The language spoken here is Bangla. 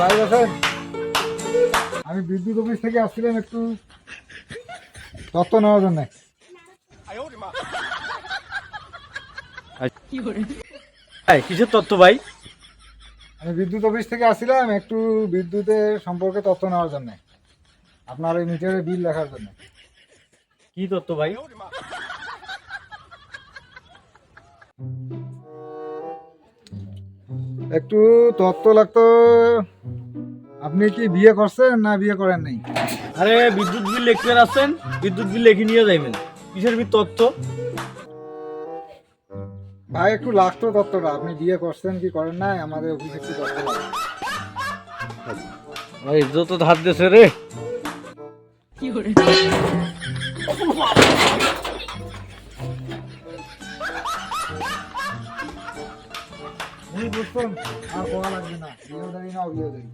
ভাই আছেন? আমি বিদ্যুৎ অফিস থেকে আসছিলাম একটু তথ্য নেওয়ার জন্য। কিসের তথ্য ভাই? আমি বিদ্যুৎ অফিস থেকে আসছিলাম একটু বিদ্যুতের সম্পর্কে তথ্য নেওয়ার জন্য। আপনার ওই মিটারের বিল লেখার জন্য। কি তথ্য ভাই? একটু তত্ত্ব লাগতো। আপনি কি বিয়ে করছেন না বিয়ে করেন নাই? আরে বিদ্যুৎ বিল লিখতে আসছেন বিদ্যুৎ বিল লিখে নিয়ে যাইবেন। কিসের বিল তত্ত্ব? ভাই একটু লাগতো তত্ত্বটা। আপনি বিয়ে করছেন কি করেন নাই? আমাদের অফিসে একটু লাগবে। ভাই যত ধার দেশে রে। ভুল বুঝছেন আর কোয়া লাগবে না? বিয়ে দেরি না বিয়ে দেরি